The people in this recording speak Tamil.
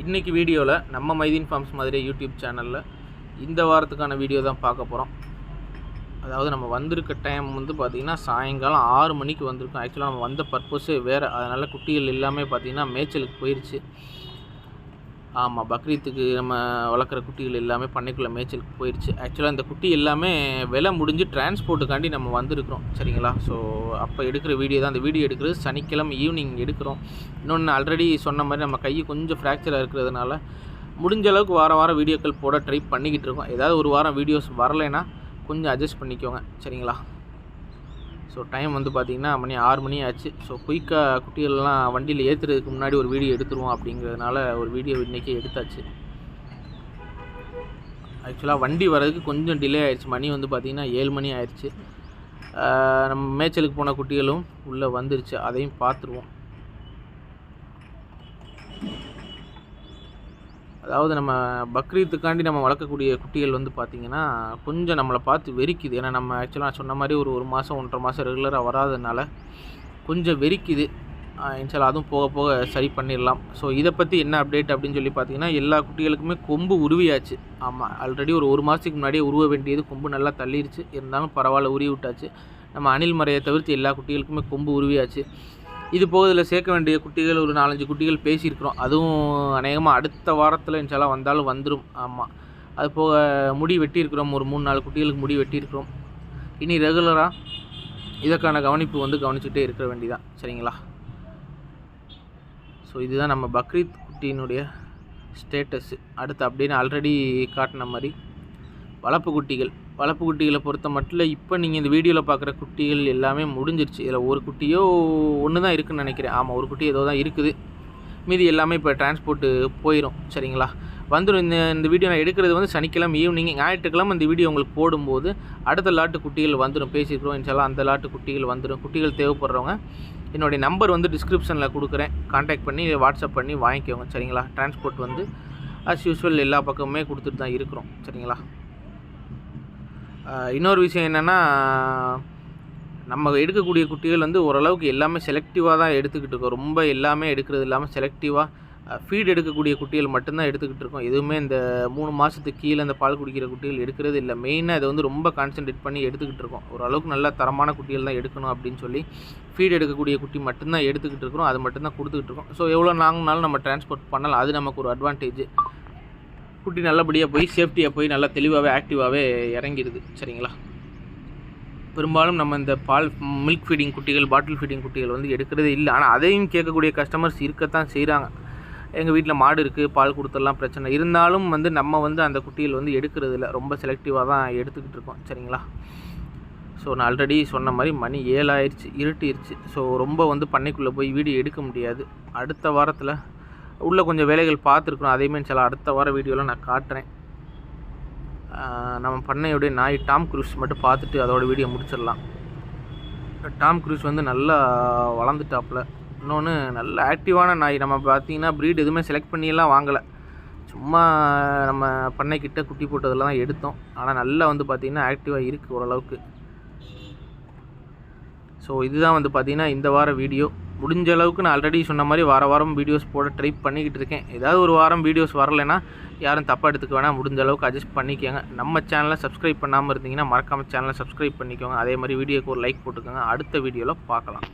இன்றைக்கி வீடியோவில் நம்ம மைதீன் ஃபார்ம்ஸ் மாதிரி யூடியூப் சேனலில் இந்த வாரத்துக்கான வீடியோ தான் பார்க்க போகிறோம் அதாவது நம்ம வந்திருக்க டைம் வந்து பார்த்திங்கன்னா சாயங்காலம் ஆறு மணிக்கு வந்திருக்கோம். ஆக்சுவலாக நம்ம வந்த பர்பஸே வேறு. அதனால் குட்டிகள் எல்லாமே பார்த்திங்கன்னா மேய்ச்சலுக்கு போயிடுச்சு ஆமாம் பக்ரீத்துக்கு நம்ம வளர்க்குற குட்டிகள் எல்லாமே பண்ணைக்குள்ளே மேய்ச்சலுக்கு போயிடுச்சு ஆக்சுவலாக இந்த குட்டி எல்லாமே விலை முடிஞ்சு டிரான்ஸ்போர்ட்டுக்காண்டி நம்ம வந்திருக்கிறோம். சரிங்களா? ஸோ அப்போ எடுக்கிற வீடியோ தான். அந்த வீடியோ எடுக்கிறது சனிக்கிழமை ஈவினிங் எடுக்கிறோம். இன்னொன்று ஆல்ரெடி சொன்ன மாதிரி நம்ம கை கொஞ்சம் ஃப்ராக்சராக இருக்கிறதுனால முடிஞ்ச அளவுக்கு வாரம் வாரம் வீடியோக்கள் போட ட்ரை பண்ணிக்கிட்டு இருக்கோம். ஏதாவது ஒரு வாரம் வீடியோஸ் வரலைன்னா கொஞ்சம் அட்ஜஸ்ட் பண்ணிக்கோங்க. சரிங்களா? ஸோ டைம் வந்து பார்த்திங்கன்னா மணி ஆறு மணி ஆச்சு. ஸோ குயிக்காக குட்டிகள்லாம் வண்டியில் ஏற்றுறதுக்கு முன்னாடி ஒரு வீடியோ எடுத்துருவோம் அப்படிங்கிறதுனால ஒரு வீடியோ இன்றைக்கி எடுத்தாச்சு. ஆக்சுவலாக வண்டி வர்றதுக்கு கொஞ்சம் டிலே ஆயிடுச்சு மணி வந்து பார்த்திங்கன்னா ஏழு மணி ஆயிடுச்சு நம்ம மேய்ச்சலுக்கு போன குட்டிகளும் உள்ளே வந்துருச்சு. அதையும் பார்த்துருவோம் அதாவது நம்ம பக்ரீத்துக்காண்டி நம்ம வளர்க்கக்கூடிய குட்டிகள் வந்து பார்த்திங்கன்னா கொஞ்சம் நம்மளை பார்த்து வெறிக்குது. ஏன்னா நம்ம ஆக்சுவலாக சொன்ன மாதிரி ஒரு ஒரு மாதம் ஒன்றரை மாதம் ரெகுலராக வராதனால கொஞ்சம் வெறிக்குது. இன்ஷால்லா அதுவும் போக போக சரி பண்ணிடலாம். ஸோ இதை பற்றி என்ன அப்டேட் அப்படின்னு சொல்லி பார்த்தீங்கன்னா எல்லா குட்டிகளுக்குமே கொம்பு உருவியாச்சு. ஆமாம் ஆல்ரெடி ஒரு ஒரு மாதத்துக்கு முன்னாடியே உருவ வேண்டியது கொம்பு நல்லா தள்ளிருச்சு. இருந்தாலும் பரவாயில்ல உருவி விட்டாச்சு. நம்ம அணில் மறையை தவிர்த்து எல்லா குட்டிகளுக்குமே கொம்பு உருவியாச்சு. இது போக இதில் சேர்க்க வேண்டிய குட்டிகள் ஒரு நாலஞ்சு குட்டிகள் பேசியிருக்கிறோம். அதுவும் அநேகமாக அடுத்த வாரத்தில் இன்ஷால்லா வந்தாலும் வந்துடும் ஆமாம் அது போக முடி வெட்டியிருக்கிறோம். ஒரு மூணு நாலு குட்டிகளுக்கு முடி வெட்டியிருக்கிறோம். இனி ரெகுலராக இதற்கான கவனிப்பு வந்து கவனிச்சுட்டே இருக்க வேண்டிதான் சரிங்களா? ஸோ இதுதான் நம்ம பக்ரீத் குட்டியினுடைய ஸ்டேட்டஸ்ஸு அடுத்து அப்படின்னு ஆல்ரெடி காட்டின மாதிரி வளர்ப்பு குட்டிகள். வளர்ப்பு குட்டிகளை பொறுத்த மட்டும் இப்போ நீங்கள் இந்த வீடியோவில் பார்க்குற குட்டிகள் எல்லாமே முடிஞ்சிருச்சு. இதில் ஒரு குட்டியோ ஒன்று தான் இருக்குன்னு நினைக்கிறேன். ஆமாம் ஒரு குட்டி ஏதோ தான் இருக்குது. மீதி எல்லாமே இப்போ டிரான்ஸ்போர்ட்டு போயிடும் சரிங்களா? வந்துடும் இந்த இந்த வீடியோ நான் எடுக்கிறது வந்து சனிக்கிழமை ஈவினிங் ஞாயிற்றுக்கிழமை இந்த வீடியோ உங்களுக்கு போடும்போது அடுத்த லாட்டு குட்டிகள் வந்துடும் பேசிக்கிறோம் இன்ஷால்லாம் அந்த லாட்டு குட்டிகள் வந்துடும் குட்டிகள் தேவைப்படுறவங்க என்னுடைய நம்பர் வந்து டிஸ்கிரிப்ஷனில் கொடுக்குறேன். காண்டாக்ட் பண்ணி வாட்ஸ்அப் பண்ணி வாங்கிக்கோங்க. சரிங்களா? டிரான்ஸ்போர்ட் வந்து அஸ் யூஸ்வல் எல்லா பக்கமுமே கொடுத்துட்டு தான் இருக்கிறோம். சரிங்களா? இன்னொரு விஷயம் என்னென்னா நம்ம எடுக்கக்கூடிய குட்டிகள் வந்து ஓரளவுக்கு எல்லாமே செலக்டிவாக தான் எடுத்துக்கிட்டு இருக்கோம். ரொம்ப எல்லாமே எடுக்கிறது இல்லாமல் செலக்டிவாக ஃபீட் எடுக்கக்கூடிய குட்டிகள் மட்டும்தான் எடுத்துக்கிட்டு இருக்கோம். எதுவுமே இந்த மூணு மாதத்துக்கு கீழே இந்த பால் குடிக்கிற குட்டிகள் எடுக்கிறது இல்லை. மெயினாக இதை வந்து ரொம்ப கான்சென்ட்ரேட் பண்ணி எடுத்துக்கிட்டு இருக்கோம். ஓரளவுக்கு நல்ல தரமான குட்டிகள் தான் எடுக்கணும் அப்படின்னு சொல்லி ஃபீட் எடுக்கக்கூடிய குட்டி மட்டும்தான் எடுத்துக்கிட்டு இருக்கிறோம். அது மட்டும்தான் கொடுத்துக்கிட்டு இருக்கோம். ஸோ எவ்வளோ நாங்கனாலும் நம்ம டிரான்ஸ்போர்ட் பண்ணலாம். அது நமக்கு ஒரு அட்வான்டேஜ் குட்டி நல்லபடியாக போய் சேஃப்டியாக போய் நல்லா தெளிவாகவே ஆக்டிவாகவே இறங்கிடுது சரிங்களா? பெரும்பாலும் நம்ம இந்த பால் மில்க் ஃபீடிங் குட்டிகள் பாட்டில் ஃபீடிங் குட்டிகள் வந்து எடுக்கிறதே இல்லை. ஆனால் அதையும் கேட்கக்கூடிய கஸ்டமர்ஸ் இருக்கத்தான் செய்கிறாங்க எங்கள் வீட்டில் மாடு இருக்குது பால் கொடுத்துடலாம் பிரச்சனை. இருந்தாலும் வந்து நம்ம வந்து அந்த குட்டிகள் வந்து எடுக்கிறது இல்லை ரொம்ப செலக்டிவாக தான் எடுத்துக்கிட்டு இருக்கோம். சரிங்களா? ஸோ நான் ஆல்ரெடி சொன்ன மாதிரி மணி ஏழாயிருச்சு இருட்டிருச்சு. ஸோ ரொம்ப வந்து பண்ணைக்குள்ளே போய் வீடியோ எடுக்க முடியாது. அடுத்த வாரத்தில் உள்ளே கொஞ்சம் வேலைகள் பார்த்துருக்கணும். அதேமாரி சில அடுத்த வார வீடியோவில் நான் காட்டுறேன். நம்ம பண்ணையுடைய நாய் டாம் குரூஸ் மட்டும் பார்த்துட்டு அதோட வீடியோ முடிச்சிடலாம். டாம் குரூஸ் வந்து நல்லா வளர்ந்துட்டாப்புல. இன்னொன்று நல்ல ஆக்டிவான நாய். நம்ம பார்த்தீங்கன்னா ப்ரீட் எதுவுமே செலக்ட் பண்ணியெல்லாம் வாங்கலை. சும்மா நம்ம பண்ணைக்கிட்ட குட்டி போட்டதில் தான் எடுத்தோம். ஆனால் நல்லா வந்து பார்த்திங்கன்னா ஆக்டிவாக இருக்குது ஓரளவுக்கு. ஸோ இதுதான் வந்து பார்த்திங்கன்னா இந்த வார வீடியோ. முடிஞ்ச அளவுக்கு நான் ஆல்ரெடி சொன்ன மாதிரி வார வாரம் வீடியோஸ் போட ட்ரை பண்ணிக்கிட்டு இருக்கேன். ஏதாவது ஒரு வாரம் வீடியோஸ் வரலைன்னா யாரும் தப்பாக எடுத்துக்க வேணாம். முடிஞ்ச அளவுக்கு அட்ஜஸ்ட் பண்ணிக்கோங்க. நம்ம சேனலை சப்ஸ்கிரைப் பண்ணாமல் இருந்தீங்கன்னா மறக்காமல் சேனலை சப்ஸ்கிரைப் பண்ணிக்கோங்க. அதே மாதிரி வீடியோக்கு ஒரு லைக் போட்டுக்கோங்க. அடுத்த வீடியோவில் பார்க்கலாம்.